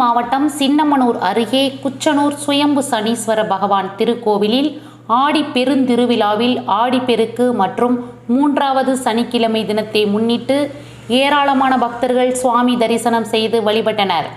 மாவட்டம் சின்னமனூர் அருகே குச்சனூர் சுயம்பு சனீஸ்வர பகவான் திருக்கோவிலில் ஆடி பெருந்திருவிழாவில் ஆடிப்பெருக்கு மற்றும் மூன்றாவது சனிக்கிழமை தினத்தை முன்னிட்டு ஏராளமான பக்தர்கள் சுவாமி தரிசனம் செய்து வழிபட்டனர்.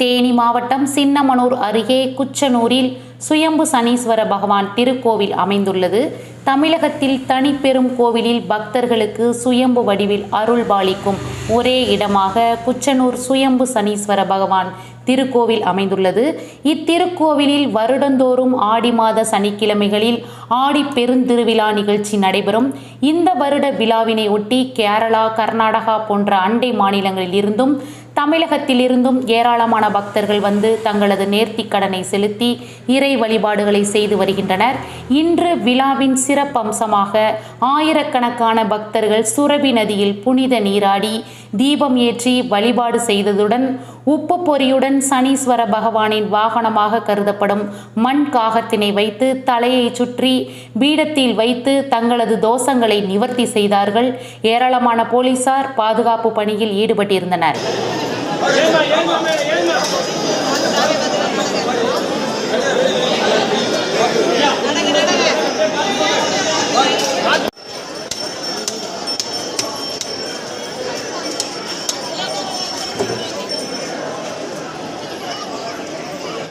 தேனி மாவட்டம் சின்னமனூர் அருகே குச்சனூரில் சுயம்பு சனீஸ்வர பகவான் திருக்கோவில் அமைந்துள்ளது. தமிழகத்தில் தனிப்பெரும் கோவிலில் பக்தர்களுக்கு சுயம்பு வடிவில் அருள் பாலிக்கும் ஒரே இடமாக குச்சனூர் சுயம்பு சனீஸ்வர பகவான் திருக்கோவில் அமைந்துள்ளது. இத்திருக்கோவிலில் வருடந்தோறும் ஆடி மாத சனிக்கிழமைகளில் ஆடி பெருந்திருவிழா நிகழ்ச்சி நடைபெறும். இந்த வருட விழாவினை ஒட்டி கேரளா கர்நாடகா போன்ற அண்டை மாநிலங்களில் இருந்தும் தமிழகத்திலிருந்தும் ஏராளமான பக்தர்கள் வந்து தங்களது நேர்த்திக் கடனை செலுத்தி இறை வழிபாடுகளை செய்து வருகின்றனர். இன்று விழாவின் சிறப்பம்சமாக ஆயிரக்கணக்கான பக்தர்கள் சுரபி நதியில் புனித நீராடி தீபம் ஏற்றி வழிபாடு செய்ததுடன் உப்பு பொறியுடன் சனீஸ்வர பகவானின் வாகனமாக கருதப்படும் மண் காகத்தினை வைத்து தலையை சுற்றி பீடத்தில் வைத்து தங்களது தோஷங்களை நிவர்த்தி செய்தார்கள். ஏராளமான போலீசார் பாதுகாப்பு பணியில் ஈடுபட்டிருந்தனர்.